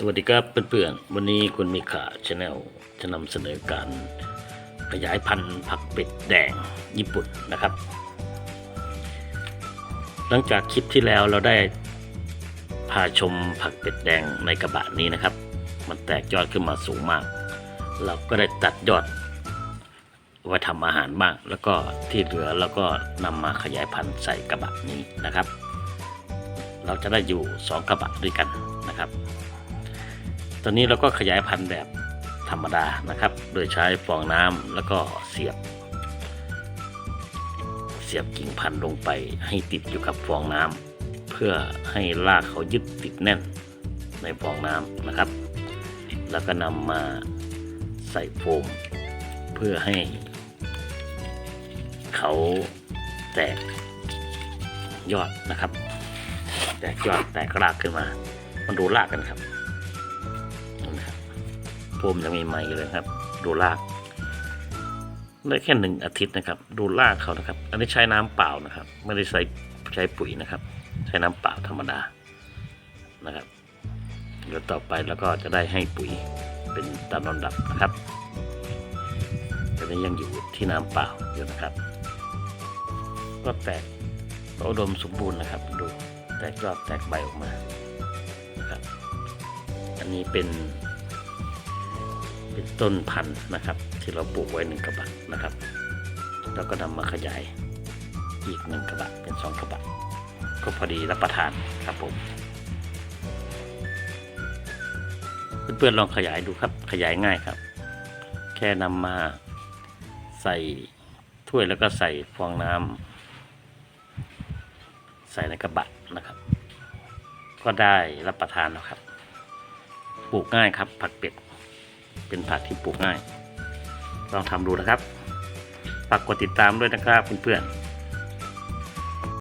สวัสดีครับเพื่อนๆ วันนี้คุณมีขาชาแนลจะนำเสนอการขยายพันธุ์ผักเป็ดแดงญี่ปุ่นนะครับ หลังจากคลิปที่แล้วเราได้พาชมผักเป็ดแดงในกระบะนี้นะครับ มันแตกยอดขึ้นมาสูงมาก เราก็ได้ตัดยอดไว้ทำอาหารบ้างแล้วก็ที่เหลือเราก็นำมาขยายพันธุ์ใส่กระบะนี้นะครับ เราจะได้อยู่สองกระบะด้วยกันนะครับ ตอนนี้เราก็ขยายพันธุ์แบบธรรมดานะครับ โดยใช้ฟองน้ำแล้วก็เสียบ เสียบกิ่งพันธุ์ลงไปให้ติดอยู่กับฟองน้ำเพื่อให้รากเขายึดติดแน่นในฟองน้ำนะครับ แล้วก็นำมาใส่โฟม เพื่อให้เขาแตกยอดนะครับ แตกยอดแตกรากขึ้นมามาดูรากกันครับ โฟมยังมีไหมอยู่เลยครับ ดูรากได้แค่หนึ่งอาทิตย์นะครับ ดูรากเขานะครับ อันนี้ใช้น้ำเปล่านะครับ ไม่ได้ใช้ใช้ปุ๋ยนะครับ ใช้น้ำเปล่าธรรมดานะครับเดี๋ยวต่อไปแล้วก็จะได้ให้ปุ๋ยเป็นตามลำดับนะครับตอนนี้ยังอยู่ที่น้ำเปล่าอยู่นะครับ ก็แตกอุดมสมบูรณ์นะครับ ดูแตกยอดแตกใบออกมานะครับ อันนี้เป็น เป็นต้นพันธุ์นะครับ ที่เราปลูกไว้หนึ่งกระบะนะครับ แล้วก็นำมาขยายอีกหนึ่งกระบะเป็นสองกระบะก็พอดีรับประทานครับผมเพื่อนๆลองขยายดูครับ ขยายง่ายครับ แค่นำมาใส่ถ้วยแล้วก็ใส่ฟองน้ำใส่ในกระบะนะครับ ก็ได้รับประทานแล้วครับ ปลูกง่ายครับ ผักเป็ด เป็นผักที่ปลูกง่าย ลองทำดูนะครับ ฝากกดติดตามด้วยนะครับเพื่อนๆ